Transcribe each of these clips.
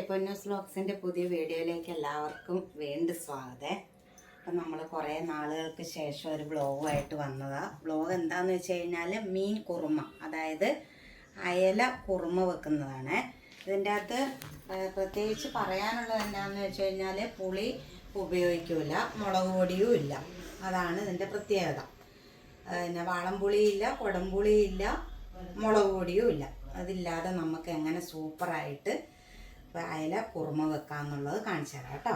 പൊന്നൂസ് ബ്ലോഗ്സിന്റെ പുതിയ വീഡിയോയിലേക്ക് എല്ലാവർക്കും വീണ്ടും സ്വാഗതം. അപ്പം നമ്മൾ കുറേ നാളുകൾക്ക് ശേഷം ഒരു ബ്ലോഗുമായിട്ട് വന്നതാണ് ബ്ലോഗ് എന്താണെന്ന് വെച്ച് കഴിഞ്ഞാൽ മീൻ കുറുമ അതായത് അയല കുറുമ വെക്കുന്നതാണ്. ഇതിന്റെ അകത്ത് പ്രത്യേകിച്ച് പറയാനുള്ളത് എന്താണെന്ന് വെച്ച് കഴിഞ്ഞാൽ പുളി ഉപയോഗിക്കില്ല മുളക് പൊടിയും ഇല്ല. അതാണ് ഇതിന്റെ പ്രത്യേകത. പിന്നെ വാളംപുളിയില്ല കുടംപുളിയില്ല മുളക് പൊടിയും ഇല്ല. അതില്ലാതെ നമുക്ക് എങ്ങനെ സൂപ്പറായിട്ട് അയല കുറുമ വെക്കാന്നുള്ളത് കാണിച്ചു തരാം കേട്ടോ.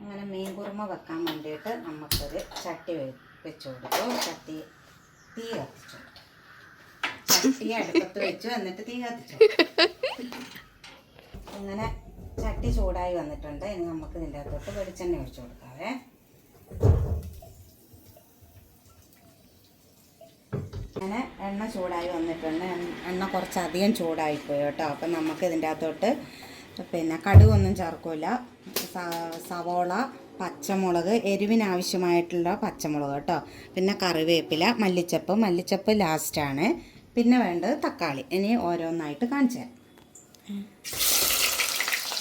അങ്ങനെ മീൻ കുറുമ വെക്കാൻ വേണ്ടിയിട്ട് നമുക്കൊരു ചട്ടി വെച്ച് കൊടുക്കും. ചട്ടി തീ കത്തിച്ചു. ചട്ടി അടുപ്പത്ത് വെച്ചു എന്നിട്ട് തീ കത്തിച്ചു. അങ്ങനെ ചട്ടി ചൂടായി വന്നിട്ടുണ്ട്. ഇനി നമുക്ക് ഇതിന്റെ അകത്തോട്ട് വെളിച്ചെണ്ണ ഒഴിച്ചു കൊടുക്കാവേ. അങ്ങനെ എണ്ണ ചൂടായി വന്നിട്ടുണ്ട്. എണ്ണ കുറച്ചധികം ചൂടായിപ്പോയി കേട്ടോ. അപ്പം നമുക്ക് ഇതിന്റെ അകത്തോട്ട് പിന്നെ കടുകൊന്നും ചേർക്കില്ല സവോള പച്ചമുളക് എരിവിനാവശ്യമായിട്ടുള്ള പച്ചമുളക് കേട്ടോ. പിന്നെ കറിവേപ്പില മല്ലിച്ചപ്പ് മല്ലിച്ചപ്പ് ലാസ്റ്റാണ് പിന്നെ വേണ്ടത് തക്കാളി. ഇനി ഓരോന്നായിട്ട് കാണിച്ചു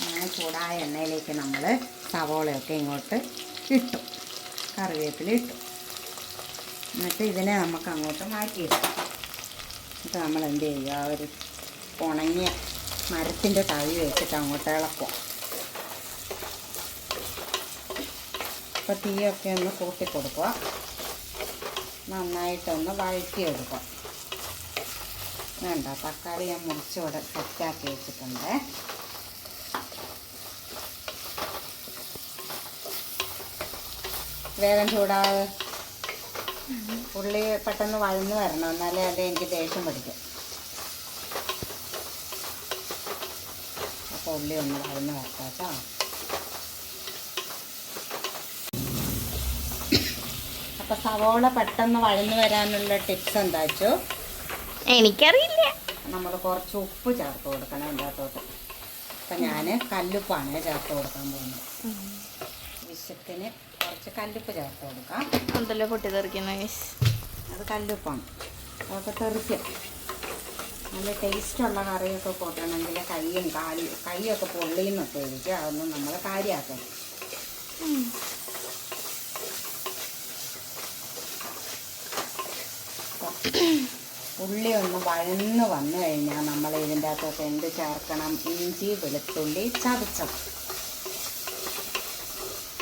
അങ്ങനെ ചൂടായ എണ്ണയിലേക്ക് നമ്മൾ സവോളയൊക്കെ ഇങ്ങോട്ട് ഇട്ടു. കറിവേപ്പില ഇട്ടു. എന്നിട്ട് ഇതിനെ നമുക്ക് അങ്ങോട്ട് മാറ്റിയിടാം. എന്നിട്ട് നമ്മൾ എന്ത് ചെയ്യുക? ഒരു ഉണങ്ങിയ മരത്തിന്റെ തവി വെച്ചിട്ട് അങ്ങോട്ട് ഇളക്കുക. അപ്പോൾ തീയൊക്കെ ഒന്ന് കൂട്ടി കൊടുക്കുക. നന്നായിട്ടൊന്ന് വഴറ്റിയെടുക്കുക. വേണ്ട തക്കാളി ഞാൻ മുറിച്ചിവിടെ സെറ്റാക്കി വെച്ചിട്ടുണ്ട്. വേഗം ചൂടാവ്. ഉള്ളി പെട്ടെന്ന് വഴന്ന് വരണം എന്നാലേ അത് എനിക്ക് ദേഷ്യം പിടിക്കും. അപ്പോൾ ഉള്ളി ഒന്ന് വഴന്ന് വരട്ടെ കേട്ടോ. അപ്പോൾ സവോള പെട്ടെന്ന് വഴന്ന് വരാനുള്ള ടിപ്സ് എന്താ വെച്ചു എനിക്കറിയില്ല. നമ്മൾ കുറച്ച് ഉപ്പ് ചേർത്ത് കൊടുക്കണം അതിന്റെ അകത്തോട്ട്. അപ്പം ഞാൻ കല്ലുപ്പാണ് ചേർത്ത് കൊടുക്കാൻ പോകുന്നത്. വിശത്തിന് കുറച്ച് കല്ലുപ്പ് ചേർത്ത് കൊടുക്കാം. അതല്ലേ പൊട്ടി തെറിക്കുന്ന അത് കല്ലുപ്പാണ്. അതൊക്കെ തെറിക്കും. നല്ല ടേസ്റ്റുള്ള കറിയൊക്കെ കൂട്ടണമെങ്കിൽ കൈയും കാലും കൈയൊക്കെ പൊള്ളിയെന്നൊക്കെ ഇരിക്കുക അതൊന്നും നമ്മൾ കാര്യമാക്കണം ഉള്ളി ഒന്ന് വഴന്ന് വന്നു കഴിഞ്ഞാൽ നമ്മൾ ഇതിന്റെ അകത്തൊക്കെ എന്ത് ചേർക്കണം? ഇഞ്ചി വെളുത്തുള്ളി ചതച്ചത്.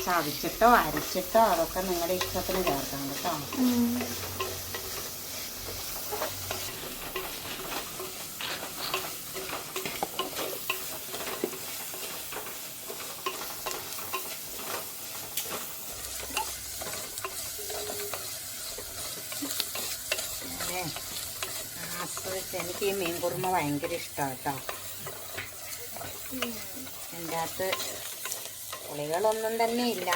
ചതച്ചിട്ടോ അരച്ചിട്ടോ അതൊക്കെ നിങ്ങളുടെ ഇഷ്ടത്തിന് ചേർക്കാം കേട്ടോ അതെ ആസ്വദിച്ച് എനിക്ക് ഈ മീൻ കുറുമ ഭയങ്കര ഇഷ്ടമാണ് കേട്ടോ എന്റെ അകത്ത് പുളികളൊന്നും തന്നെ ഇല്ല.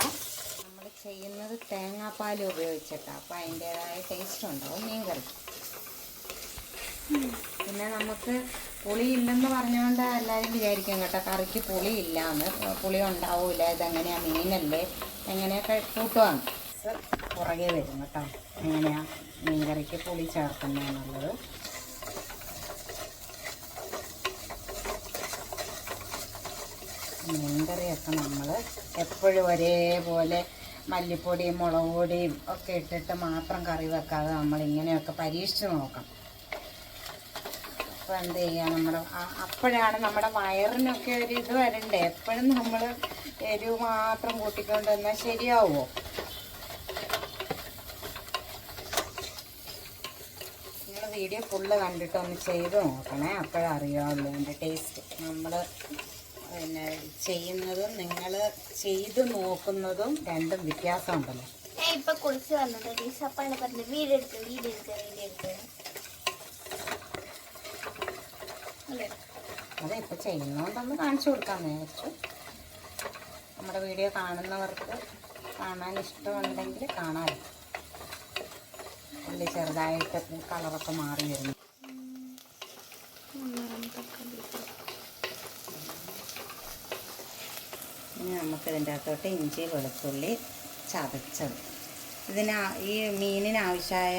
നമ്മൾ ചെയ്യുന്നത് തേങ്ങാപ്പാൽ ഉപയോഗിച്ചിട്ടാണ് അപ്പോൾ അതിന്റേതായ ടേസ്റ്റ് ഉണ്ടാവും മീൻ കറി പിന്നെ നമുക്ക് പുളി ഇല്ലെന്ന് പറഞ്ഞുകൊണ്ട് എല്ലാവരും വിചാരിക്കും കേട്ടോ കറിക്ക് പുളി ഇല്ലാന്ന് പുളി ഉണ്ടാവില്ല ഇതെങ്ങനെയാ മീനല്ലേ? എങ്ങനെയൊക്കെ കൂട്ടുവാണ്. പുറകെ വരും കേട്ടോ. എങ്ങനെയാ മീൻ കറിക്ക് പുളി ചേർക്കുന്നതെന്നുള്ളത് മീൻകറിയൊക്കെ നമ്മൾ എപ്പോഴും ഒരേപോലെ മല്ലിപ്പൊടിയും മുളക് പൊടിയും ഒക്കെ ഇട്ടിട്ട് മാത്രം കറി വെക്കാതെ നമ്മൾ ഇങ്ങനെയൊക്കെ പരീക്ഷിച്ച് നോക്കണം. അപ്പോൾ എന്ത് ചെയ്യുക നമ്മുടെ അപ്പോഴാണ് നമ്മുടെ വയറിനൊക്കെ ഒരു ഇത് വരണ്ടേ? എപ്പോഴും നമ്മൾ എരിവ് മാത്രം കൂട്ടിക്കൊണ്ട് വന്നാൽ ശരിയാവുമോ നിങ്ങൾ വീഡിയോ ഫുള്ള് കണ്ടിട്ട് ഒന്ന് ചെയ്ത് നോക്കണേ. അപ്പോഴറിയാവുള്ളൂ എന്റെ ടേസ്റ്റ് നമ്മൾ പിന്നെ ചെയ്യുന്നതും നിങ്ങൾ ചെയ്ത് നോക്കുന്നതും രണ്ടും വ്യത്യാസമുണ്ടല്ലോ. ഞാൻ ഇപ്പൊ കുളിച്ച് വന്നത് ടീച്ചപ്പാണ് പറഞ്ഞത്. അതെ ഇപ്പോൾ ചെയ്യുന്നതുകൊണ്ടൊന്ന് കാണിച്ചു കൊടുക്കാമെന്ന് വിചാരിച്ചു. നമ്മുടെ വീഡിയോ കാണുന്നവർക്ക് കാണാൻ ഇഷ്ടമുണ്ടെങ്കിൽ കാണാമല്ലോ ഉള്ളി ചെറുതായിട്ട് കളറൊക്കെ മാറി വരുന്നു. ഇനി നമുക്ക് ഇതിന്റെ അകത്തോട്ട് ഇഞ്ചി വെളുത്തുള്ളി ചതച്ചത്. ഇതിന് ഈ മീനിന് ആവശ്യമായ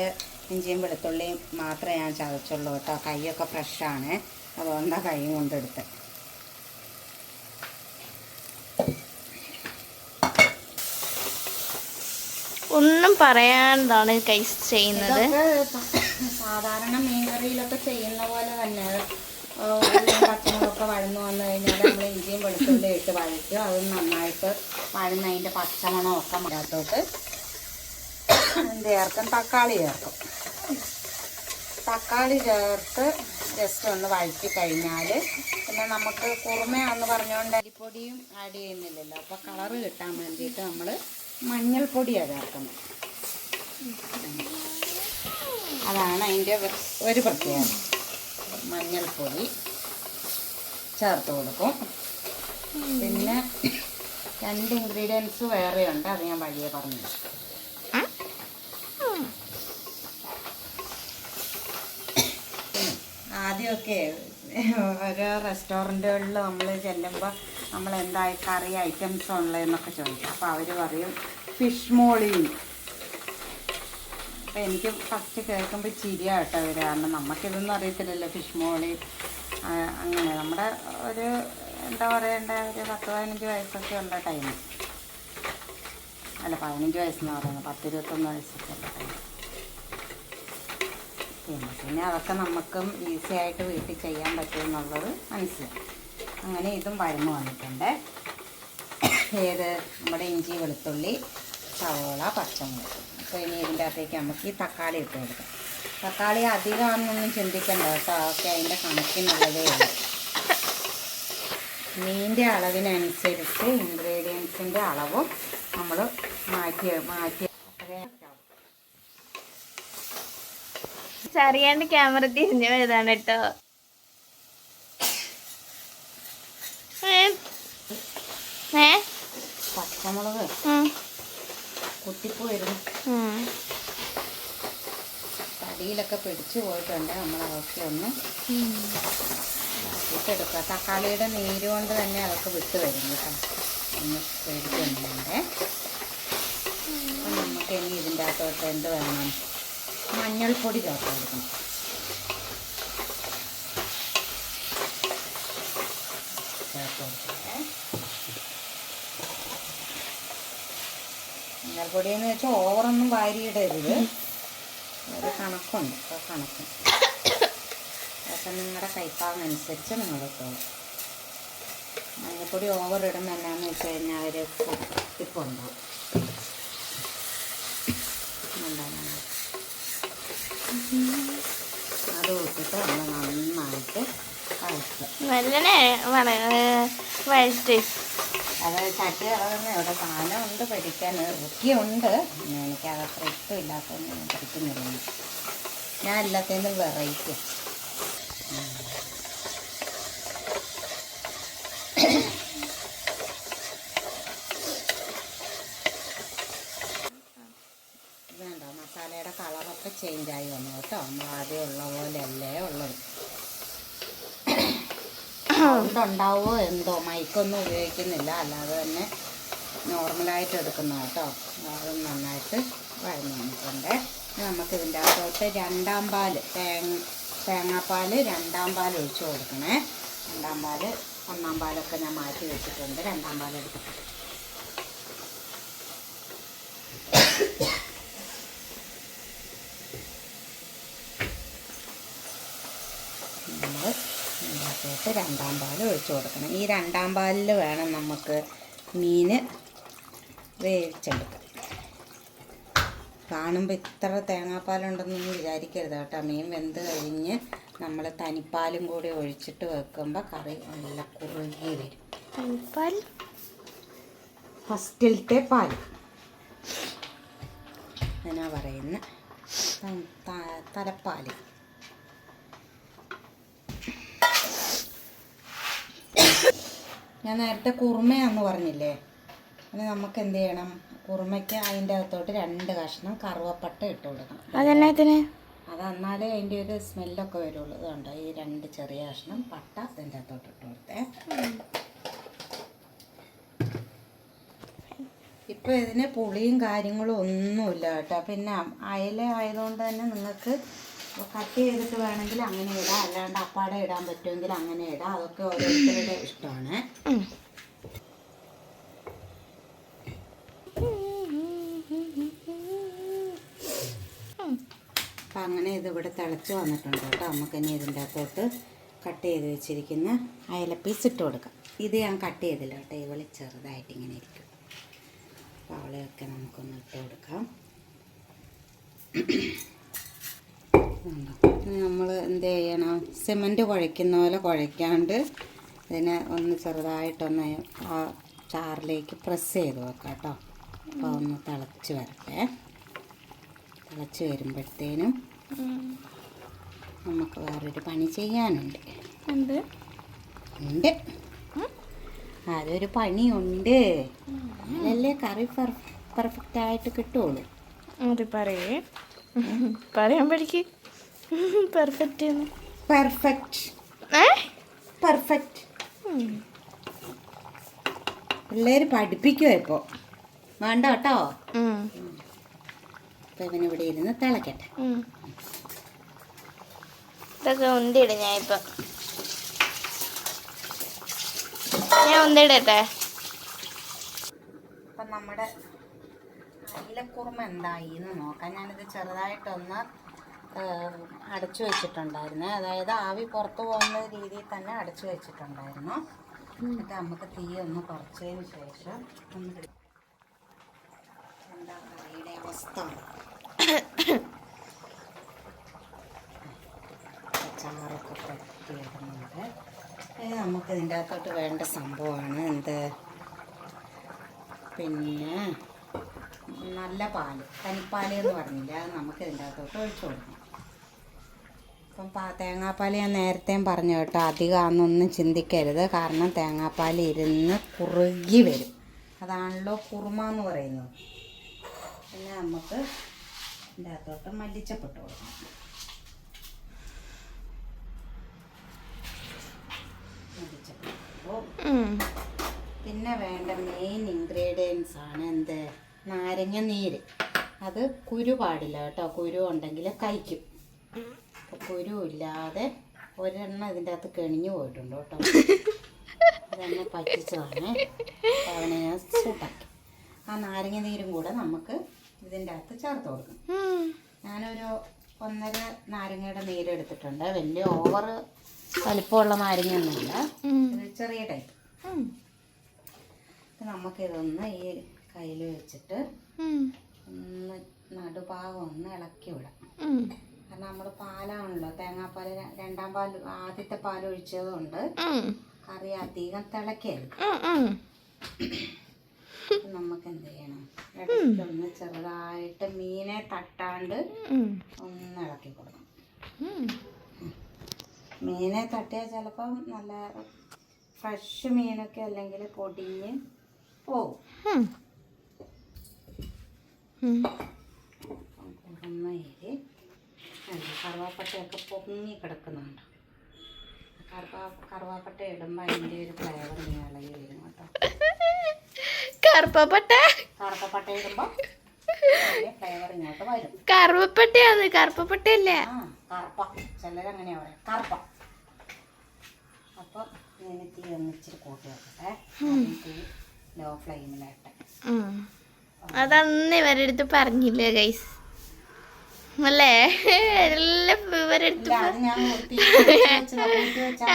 ഇഞ്ചിയും വെളുത്തുള്ളിയും മാത്രമേ ഞാൻ ചതച്ചുള്ളൂ കേട്ടോ. കൈയൊക്കെ ഫ്രഷാണ്. അതുകൊണ്ടാ കൈ കൊണ്ടെടുത്ത് ഒന്നും പറയാണ്ടാണ് കൈ ചെയ്യുന്നത്. സാധാരണ മീൻകറിയിലൊക്കെ ചെയ്യുന്ന പോലെ തന്നെ. പച്ചമുളകൊക്കെ വഴന്ന് വെളുത്തുള്ളി ഇട്ട് വഴറ്റും അത് നന്നായിട്ട് വഴന്നതിന്റെ പച്ചമണമൊക്കെ ഒക്കെ എന്ത് ചേർക്കും. തക്കാളി ചേർക്കും. തക്കാളി ചേർത്ത് ജസ്റ്റ് ഒന്ന് വഴറ്റി കഴിഞ്ഞാൽ പിന്നെ നമുക്ക് കുറുമയാന്ന് പറഞ്ഞുകൊണ്ട് അരിപ്പൊടിയും ആഡ് ചെയ്യുന്നില്ലല്ലോ. അപ്പോൾ കളറ് കിട്ടാൻ വേണ്ടിയിട്ട് നമ്മൾ മഞ്ഞൾപ്പൊടിയാണ് ചേർക്കുന്നത്. അതാണ് അതിന്റെ ഒരു പ്രത്യേകത. മഞ്ഞൾപ്പൊടി ചേർത്ത് കൊടുക്കും. പിന്നെ രണ്ട് ഇൻഗ്രീഡിയൻസ് വേറെയുണ്ട് അത് ഞാൻ വഴിയെ പറഞ്ഞു. ആദ്യമൊക്കെ ഓരോ റെസ്റ്റോറന്റുകളിൽ നമ്മൾ ചെല്ലുമ്പോൾ നമ്മൾ എന്താ കറി ഐറ്റംസ് ഉള്ളതെന്നൊക്കെ ചോദിക്കും. അപ്പോൾ അവർ പറയും ഫിഷ് മോളിയും അപ്പം എനിക്ക് ഫസ്റ്റ് കേൾക്കുമ്പോൾ ചിരിയാ കേട്ടോ കാരണം നമുക്കിതൊന്നും അറിയത്തില്ലല്ലോ ഫിഷ് മോളി. അങ്ങനെ നമ്മുടെ ഒരു എന്താ പറയേണ്ട? ഒരു പത്ത് പതിനഞ്ച് വയസ്സൊക്കെ ഉള്ള ടൈം അല്ല പതിനഞ്ച് വയസ്സെന്ന് പറയുന്നത് പത്ത് ഇരുപത്തൊന്ന് വയസ്സൊക്കെ ഉള്ള ടൈം പിന്നെ പിന്നെ അതൊക്കെ നമുക്കും ഈസി ആയിട്ട് വീട്ടിൽ ചെയ്യാൻ പറ്റുമെന്നുള്ളത് മനസ്സിലായി. അങ്ങനെ ഇതും വഴന്നു വന്നിട്ടുണ്ട്. ഏത്? നമ്മുടെ ഇഞ്ചി വെളുത്തുള്ളി സവോള പച്ചമുളക്. അപ്പോൾ ഇനി ഇതിന്റെ അകത്തേക്ക് നമുക്ക് ഈ തക്കാളി ഇട്ട് കൊടുക്കാം. തക്കാളി അധികമാണെന്നൊന്നും ചിന്തിക്കണ്ട കേട്ടോ. ഒക്കെ അതിന്റെ കണക്കിനുള്ളതേ ഉള്ളൂ. മീനിന്റെ അളവിനനുസരിച്ച് ഇൻഗ്രീഡിയൻസിന്റെ അളവും നമ്മൾ മാറ്റി മാറ്റി അറിയാണ്ട് ക്യാമറ തിരിഞ്ഞു പോയതാണ് കേട്ടോ? പച്ചമുളക്. കുത്തിപ്പോയിരുന്നു. തടിയിലൊക്കെ പിടിച്ചു പോയിട്ടുണ്ട് നമ്മളെ അതൊക്കെ ഒന്ന്. ഇട്ടെടുക്കുക തക്കാളിയുടെ നീര് കൊണ്ട് തന്നെ അതൊക്കെ വിട്ട് വരും കേട്ടോ. ഒന്ന് പേടിക്കുന്നുണ്ട് അപ്പം നമുക്ക് ഇനി ഇതിന്റെ അകത്തോട്ട് എന്ത് വേണം? മഞ്ഞൾപ്പൊടി ചേർത്ത് കൊടുക്കണം. മഞ്ഞൾപ്പൊടി എന്ന് വെച്ചാൽ ഓവറൊന്നും വാരിയിടരുത്. ഒരു കണക്കുണ്ട്. ആ കണക്ക്. അതൊക്കെ നിങ്ങളുടെ കൈപ്പാകനുസരിച്ച് നിങ്ങൾ ഇട്ടോളൂ. മഞ്ഞൾപ്പൊടി ഓവർ ഇടുന്ന എന്നാന്ന് വെച്ച് കഴിഞ്ഞാൽ അവർ എന്താണ് അത് ഇട്ടിട്ട് നമ്മൾ നന്നായിട്ട് വഴറ്റ് അത് ചട്ടി ഇറങ്ങുന്ന ഇവിടെ സാധനമുണ്ട് പഠിക്കാൻ ഒക്കെയുണ്ട് ഉണ്ട്. എനിക്ക് അതത്ര ഇഷ്ടമില്ലാത്തതുകൊണ്ട് ഞാൻ പഠിക്കുന്നില്ല ഞാൻ എല്ലാത്തിനും വെറൈറ്റി വേണ്ട മസാലയുടെ കളറൊക്കെ ചേഞ്ചായി വന്നു കേട്ടോ നമ്മൾ ആദ്യം ഉള്ള പോലെ അല്ലേ ഉള്ളത് സൗണ്ട് ഉണ്ടാവുമോ എന്തോ? മൈക്കൊന്നും ഉപയോഗിക്കുന്നില്ല. അല്ലാതെ തന്നെ നോർമലായിട്ട് എടുക്കുന്ന കേട്ടോ. അത് നന്നായിട്ട് വഴഞ്ഞു വന്നിട്ടുണ്ട്. നമുക്ക് ഇതിന്റെ അകത്തോട്ട് രണ്ടാം പാൽ തേങ്ങ തേങ്ങാപ്പാൽ രണ്ടാം പാൽ ഒഴിച്ചു കൊടുക്കണേ. രണ്ടാം പാൽ ഒന്നാം പാലൊക്കെ ഞാൻ മാറ്റി വെച്ചിട്ടുണ്ട്. രണ്ടാം പാൽ എടുത്തിട്ട് നമ്മൾ ഇതിനകത്തോട്ട് രണ്ടാം പാൽ ഒഴിച്ചു കൊടുക്കണം. ഈ രണ്ടാം പാലിൽ വേണം നമുക്ക് മീൻ വേവിച്ചെടുക്കാൻ. കാണുമ്പോൾ ഇത്ര തേങ്ങാപ്പാലുണ്ടെന്നൊന്നും വിചാരിക്കരുത് കേട്ടോ. മീൻ വെന്ത് കഴിഞ്ഞ് നമ്മൾ തനിപ്പാലും കൂടി ഒഴിച്ചിട്ട് വെക്കുമ്പോൾ കറി നല്ല കുറുകി വരും. ഫസ്റ്റിലത്തെ പാൽ എന്നാ പറയുന്നത് തലപ്പാൽ ഞാൻ നേരത്തെ കുറുമയാന്ന് പറഞ്ഞില്ലേ? അങ്ങനെ നമുക്ക് എന്ത് ചെയ്യണം? കുറുമയ്ക്ക് അതിന്റെ അകത്തോട്ട് രണ്ട് കഷ്ണം കറുവപ്പട്ട ഇട്ട് കൊടുക്കണം. അതെന്നാത്തിന് അത് എന്നാലേ അതിന്റെ ഒരു സ്മെല്ലൊക്കെ വരുള്ളൂ. അതുകൊണ്ട് ഈ രണ്ട് ചെറിയ കഷ്ണം പട്ട അതിന്റെ അകത്തോട്ട് ഇട്ട് കൊടുത്തേ. ഇപ്പൊ ഇതിന് പുളിയും കാര്യങ്ങളും ഒന്നുമില്ല കേട്ടോ. പിന്നെ അയല ആയതുകൊണ്ട് തന്നെ നിങ്ങൾക്ക് കട്ട് ചെയ്തിട്ട് വേണമെങ്കിൽ അങ്ങനെ ഇടാം. അല്ലാണ്ട് അപ്പാടെ ഇടാൻ പറ്റുമെങ്കിൽ അങ്ങനെ ഇടാം. അതൊക്കെ ഓരോരുത്തരുടെ ഇഷ്ടമാണ്. അങ്ങനെ ഇതിവിടെ തിളച്ച് വന്നിട്ടുണ്ട് കേട്ടോ. നമുക്ക് ഇനി ഇതിന്റെ അകത്തോട്ട് കട്ട് ചെയ്ത് വെച്ചിരിക്കുന്ന അയല പീസ് ഇട്ട് കൊടുക്കാം. ഇത് ഞാൻ കട്ട് ചെയ്തില്ല കേട്ടോ. ഇവൾ ചെറുതായിട്ട് ഇങ്ങനെ ഇരിക്കും. അപ്പോൾ അവളെയൊക്കെ നമുക്കൊന്ന് ഇട്ട് കൊടുക്കാം. നമ്മൾ എന്ത് ചെയ്യണം? സിമന്റ് കുഴയ്ക്കുന്ന പോലെ കുഴയ്ക്കാണ്ട് ഇതിനെ ഒന്ന് ചെറുതായിട്ടൊന്ന് ആ ചാറിലേക്ക് പ്രസ് ചെയ്ത് വെക്കാം കേട്ടോ. അപ്പോൾ ഒന്ന് തിളച്ച് വരട്ടെ. തിളച്ച് വരുമ്പോഴത്തേനും നമുക്ക് വേറൊരു പണി ചെയ്യാനുണ്ട്. എന്ത്? ഉണ്ട്. അതൊരു പണിയുണ്ട്. അല്ലേ കറി പെർഫെക്റ്റ് ആയിട്ട് കിട്ടുള്ളൂ അത് പറയേ. പറയാൻ പഠിക്ക് പെർഫെക്റ്റ് പെർഫെക്റ്റ് പെർഫെക്റ്റ് പിള്ളേര് പഠിപ്പിക്കുമോ ഇപ്പോൾ വേണ്ട കേട്ടോ. ഇവിടെ ഇവനിവിടെ ഇരുന്ന് തിളക്കട്ടെ. ഇതൊക്കെ ഉന്തിയിടും ഞാൻ ഇപ്പൊ. ഞാൻ ഉന്തിടട്ടെ അപ്പം നമ്മുടെ അയിലക്കുറുമ എന്തായി എന്ന് നോക്കാം. ഞാനിത് ചെറുതായിട്ടൊന്ന് അടച്ചു വെച്ചിട്ടുണ്ടായിരുന്നു. അതായത് ആവി പുറത്തു പോകുന്ന രീതിയിൽ തന്നെ അടച്ചു വെച്ചിട്ടുണ്ടായിരുന്നു. എന്നിട്ട് നമുക്ക് തീ ഒന്ന് കുറച്ചതിന് ശേഷം അവസ്ഥ? ചാറൊക്കെ നമുക്ക് ഇതിന്റെ അകത്തോട്ട് വേണ്ട സംഭവമാണ് എന്ത്? പിന്നെ നല്ല പാൽ തനിപ്പാൽ എന്ന് പറഞ്ഞില്ല? അത് നമുക്ക് ഇതിന്റെ അകത്തോട്ട് ഒഴിച്ചു കൊടുക്കണം. ഇപ്പം പാ തേങ്ങാപ്പാൽ ഞാൻ നേരത്തെയും പറഞ്ഞു കേട്ടോ അധികമാണെന്നൊന്നും ചിന്തിക്കരുത്. കാരണം തേങ്ങാപ്പാൽ ഇരുന്ന് കുറുകി വരും. അതാണല്ലോ കുറുമ എന്ന് പറയുന്നത്. പിന്നെ നമുക്ക് ഇതിന്റെ അകത്തോട്ട് മല്ലിച്ചപ്പെട്ട് കൊടുക്കണം ഉം. പിന്നെ വേണ്ട മെയിൻ ഇൻഗ്രീഡിയൻസ് ആണ് എന്ത്? നാരങ്ങ നീര്. അത് കുരു പാടില്ല കേട്ടോ. കുരു ഉണ്ടെങ്കിൽ കഴിക്കും. അപ്പോൾ കുരു ഇല്ലാതെ ഒരെണ്ണം ഇതിന്റെ അകത്ത് കെണിഞ്ഞു പോയിട്ടുണ്ട് കേട്ടോ. അതെന്നെ പറ്റിച്ചതാണ്. അവനെ ഞാൻ സൂട്ടാക്കി ആ നാരങ്ങ നീരും കൂടെ നമുക്ക് ഇതിന്റെ അകത്ത് ചേർത്ത് കൊടുക്കണം ഉം. ഞാനൊരു ഒന്നര നാരങ്ങയുടെ നീര് എടുത്തിട്ടുണ്ട്. വലിയ ഓവർ വലിപ്പമുള്ള നാരങ്ങയൊന്നുമില്ല. ചെറിയ ടൈപ്പ് നമുക്കിതൊന്ന് ഈ കയ്യിൽ വെച്ചിട്ട് ഒന്ന് നടുഭാഗം ഒന്ന് ഇളക്കി വിടാം. കാരണം നമ്മൾ പാലാണല്ലോ. തേങ്ങാപ്പാൽ രണ്ടാം പാൽ ആദ്യത്തെ പാൽ ഒഴിച്ചതുകൊണ്ട്. കറി അധികം തിളക്കരുത്. നമുക്ക് എന്ത് ചെയ്യണം? ഇടയ്ക്കൊന്ന് ചെറുതായിട്ട് മീനെ തട്ടാണ്ട് ഒന്ന് ഇളക്കി കൊടുക്കണം. മീനെ തട്ടിയാൽ ചിലപ്പം നല്ല ഫ്രഷ് മീനൊക്കെ അല്ലെങ്കിൽ പൊടിഞ്ഞ് പോകും ഉം. ഉം. കുറുമ എരി അല്ല കറുവാപ്പട്ടയൊക്കെ പൊങ്ങി കിടക്കുന്നുണ്ട്. കറുവാ കറുവാപ്പട്ട ഇടുമ്പോൾ അതിന്റെ ഒരു ഫ്ലേവർ ഇങ്ങനെ ഇളകി വരും കേട്ടോ. കറുപ്പപ്പട്ട? കറുപ്പപ്പട്ട ഇടുമ്പോൾ ഫ്ലേവർ ഇങ്ങോട്ട് വരും. കറുപ്പപ്പട്ടയല്ല? ആ കറുപ്പ. ചിലരങ്ങനെയാ പറയാം കറുപ്പ. അപ്പോൾ ഇങ്ങനെ തീ ഒന്നിച്ചിരി കൂട്ടി വെക്കട്ടെ. ആദ്യം തീ ലോ. അതന്ന് ഇവരെടുത്ത് പറഞ്ഞില്ലേ ഗൈസ് അല്ലേ? എല്ലാം ഇവരെടുത്ത് ഇല്ല ഞാൻ തീ കൂട്ടി വെച്ചതാ. കൂട്ടി വെച്ചാൽ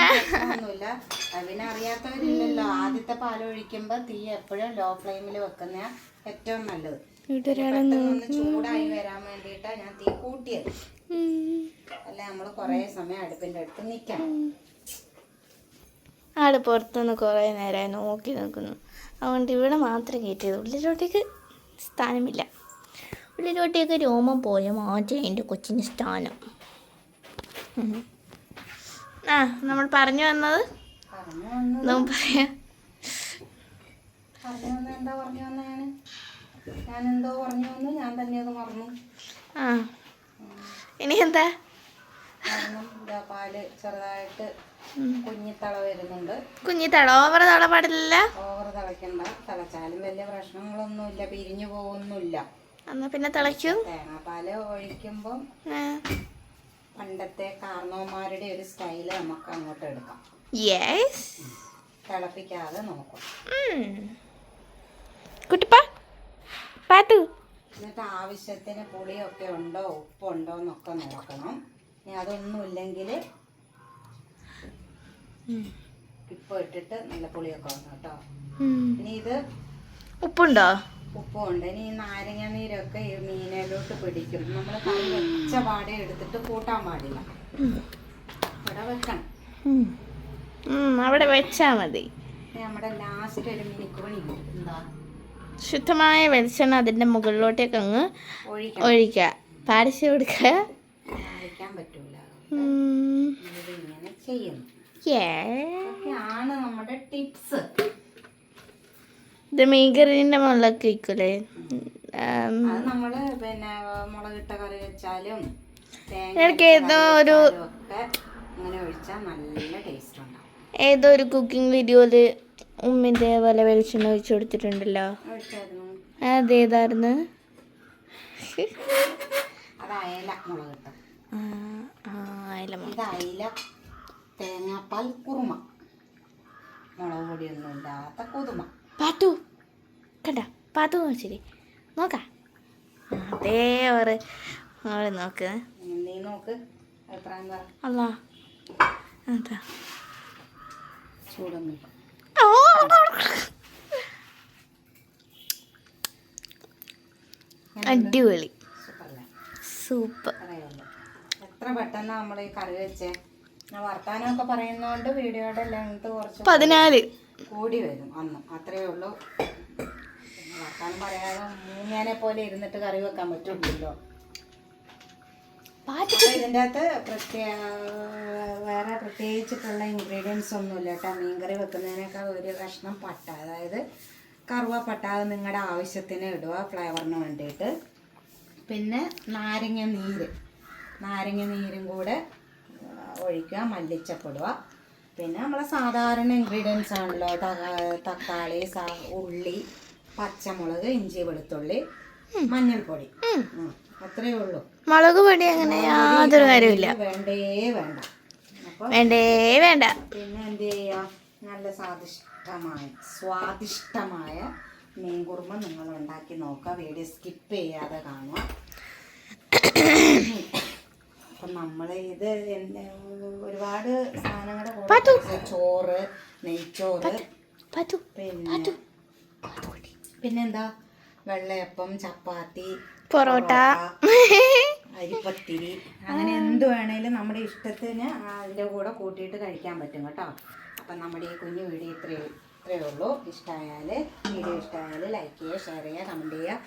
അറിയാത്തവരില്ലല്ലോ ആദ്യത്തെ പാൽ ഒഴിക്കുമ്പോ തീ എപ്പോഴും ലോ ഫ്ലെയിമിൽ വെക്കുന്ന? ഏറ്റവും നല്ലത്. ചൂടായി വരാൻ വേണ്ടിട്ടാ ഞാൻ തീ കൂട്ടിയത്. അല്ല നമ്മൾ കൊറേ സമയം അടുപ്പിന്റെ അടുത്ത് നിൽക്കണം ആട് പുറത്തുനിന്ന് കുറേ നേരമായി നോക്കി നിൽക്കുന്നു അതുകൊണ്ട് ഇവിടെ മാത്രം കയറ്റിയത്. ഉള്ളിലോട്ടേക്ക് സ്ഥാനമില്ല. ഉള്ളിലോട്ടേക്ക് രോമം പോലെ മാറ്റി എന്റെ കൊച്ചിന് സ്ഥാനം. ആ നമ്മൾ പറഞ്ഞു വന്നത്? പറയാം. ആ. ഇനി എന്താ? പാൽ ചെറുതായിട്ട് കുഞ്ഞിത്തള വരുന്നുണ്ട്. കുഞ്ഞി തട ഓവർ തള പാടില്ല ഓവർ തളയ്ക്കണ്ട. തളച്ചാലും വലിയ പ്രശ്നങ്ങളൊന്നുമില്ല പിരിഞ്ഞു പോകുന്നില്ല എന്നാ പിന്നെ തിളയ്ക്കൂ. തേങ്ങാപ്പാൽ ഒഴിക്കുമ്പം പണ്ടത്തെ കാർണവന്മാരുടെ ഒരു സ്റ്റൈൽ നമുക്ക് അങ്ങോട്ട് എടുക്കാം. യെസ് തിളപ്പിക്കാതെ നോക്കും. കുട്ടിപ്പാ പാത്തു. എന്നിട്ട് ആവശ്യത്തിന് പുളിയൊക്കെ ഉണ്ടോ ഉപ്പുണ്ടോ എന്നൊക്കെ നോക്കണം. ഇനി അതൊന്നും ഇല്ലെങ്കിൽ ഇപ്പം ഇട്ടിട്ട് നല്ല പുളിയൊക്കെ വന്നു കേട്ടോ. ഇനി ഇത് ഉപ്പുണ്ടോ? ഉപ്പും ഉണ്ട് ഇനി ഈ നാരങ്ങ നീരൊക്കെ ഈ മീനിലോട്ട് പിടിക്കും. നമ്മൾ കറി വെച്ച പാടെ എടുത്തിട്ട് കൂട്ടാൻ പാടില്ല. ഇവിടെ വെക്കണം. അവിടെ വെച്ചാ മതി. നമ്മുടെ ലാസ്റ്റ് ഒരു മിനിക്കോണി എന്താ? ശുദ്ധമായ വെളിച്ചെണ്ണ അതിന്റെ മുകളിലോട്ടേക്ക് അങ്ങ് ഒഴിക്കുക. പാടിച്ച് കൊടുക്കുക. ഇതൊക്കെയാണ് നമ്മുടെ ടിപ്സ് ഇത് മീൻകറിന്റെ മുകളിലൊക്കെ വയ്ക്കൂലേ. അത് നമ്മൾ പിന്നെ മുളകിട്ട കറി വെച്ചാലും തേങ്ങ എനിക്ക് അരച്ച ഏതോ കറി ഒരു- വെച്ചാലും ഒക്കെ അങ്ങനെ ഒഴിച്ചാൽ നല്ല ടേസ്റ്റ് ഉണ്ടാവും. ഏതോ ഒരു കുക്കിംഗ് വീഡിയോയിൽ ഉമ്മിന്റെ പോലെ വെളിച്ചെണ്ണ ഒഴിച്ചു കൊടുത്തിട്ടുണ്ടല്ലോ. ഒഴിച്ചായിരുന്നു. അതേതായിരുന്നു അത് അയല മുളകിട്ട. ആ, ആ, അയലമ. ഇത് അയില തേങ്ങാപ്പാൽ കുറുമ. മുളക് പൊടിയൊന്നും ഇല്ലാത്ത കുതുമ പാത്തു. കണ്ട? പാത്തു ശരി നോക്കാം. അതേ ഓറ് ഓറ് നോക്ക്. അല്ല ചൂടൊന്നും അടിപൊളി. സൂപ്പർ. എത്ര പെട്ടെന്ന് നമ്മൾ ഈ കറി വെച്ചേ? വർത്താനമൊക്കെ പറയുന്നതുകൊണ്ട് വീഡിയോയുടെ ലെങ്ത് കുറച്ച് പതിനാല്. കൂടി വരും അന്ന്. അത്രയേ ഉള്ളൂ. വർത്താനം പറയാതെ മൂങ്ങേനെ പോലെ ഇരുന്നിട്ട് കറി വെക്കാൻ പറ്റുള്ളൂ ഇതിന്റെ അകത്ത് പ്രത്യേക വേറെ പ്രത്യേകിച്ചിട്ടുള്ള ഇൻഗ്രീഡിയൻസ് ഒന്നുമില്ല കേട്ടോ. മീൻകറി വെക്കുന്നതിനേക്കാൾ ഒരു കഷ്ണം പട്ട അതായത് കറുവപ്പട്ട അത് നിങ്ങളുടെ ആവശ്യത്തിന് ഇടുക ഫ്ലേവറിന് വേണ്ടിയിട്ട്. പിന്നെ നാരങ്ങ നീര്. നാരങ്ങ നീരും കൂടെ ഒഴിക്കുക മല്ലിച്ചപ്പിടുക പിന്നെ നമ്മളെ സാധാരണ ഇൻഗ്രീഡിയൻസ് ആണല്ലോ. തക്കാളി ഉള്ളി പച്ചമുളക് ഇഞ്ചി വെളുത്തുള്ളി മഞ്ഞൾപ്പൊടി. അത്രേ അത്രയേ ഉള്ളൂ. മുളക് പൊടി അങ്ങനെ യാതൊരു കാര്യമില്ല വേണ്ടേ വേണ്ട. വേണ്ടേ വേണ്ട. പിന്നെ എന്ത് ചെയ്യാം? നല്ല സ്വാദിഷ്ടമായ സ്വാദിഷ്ടമായ മീൻ കുറുമ നിങ്ങൾ ഉണ്ടാക്കി നോക്കുക. വീഡിയോ സ്കിപ്പ് ചെയ്യാതെ കാണുക. അപ്പം നമ്മൾ ഇത് ഒരുപാട് സാധനങ്ങളുടെ കൂടെ ചോറ് നെയ്ച്ചോറ് പിന്നെ പിന്നെന്താ? വെള്ളയപ്പം ചപ്പാത്തി പൊറോട്ട. അരിപ്പത്തിരി. അങ്ങനെ എന്ത് വേണേലും നമ്മുടെ ഇഷ്ടത്തിന് അതിന്റെ കൂടെ കൂട്ടിയിട്ട് കഴിക്കാൻ പറ്റും കേട്ടോ. അപ്പം നമ്മുടെ ഈ കുഞ്ഞു വീഡിയോ ഇത്രയേ ഇത്രയേ ഉള്ളൂ. ഇഷ്ടമായാൽ വീഡിയോ ഇഷ്ടമായാൽ ലൈക്ക് ചെയ്യുക ഷെയർ ചെയ്യുക കമന്റ് ചെയ്യുക.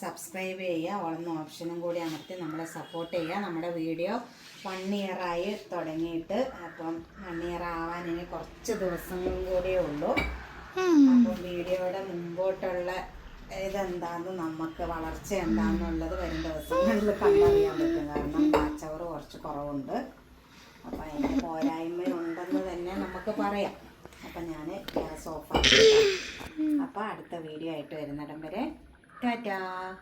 സബ്സ്ക്രൈബ് ചെയ്യുക. ഓളുന്ന ഓപ്ഷനും കൂടി അമർത്തി നമ്മളെ സപ്പോർട്ട് ചെയ്യുക. നമ്മുടെ വീഡിയോ വൺ ഇയറായി തുടങ്ങിയിട്ട്. അപ്പം വൺ ഇയർ ആവാൻ ഇനി കുറച്ച് ദിവസങ്ങളും കൂടിയേ ഉള്ളൂ. അപ്പം വീഡിയോയുടെ മുമ്പോട്ടുള്ള ഇതെന്താന്ന് നമുക്ക് വളർച്ച എന്താന്നുള്ളത് വരും ദിവസങ്ങളിൽ കണ്ടറിയാൻ പറ്റും. കാരണം കാച്ചവർ കുറച്ച് കുറവുണ്ട്. അപ്പം അതിന് പോരായ്മയുണ്ടെന്ന് തന്നെ നമുക്ക് പറയാം. അപ്പം ഞാൻ ഗ്യാസ് ഓഫ് ആക്കി അപ്പം അടുത്ത വീഡിയോ ആയിട്ട് വരുന്നിടം വരെ 大家。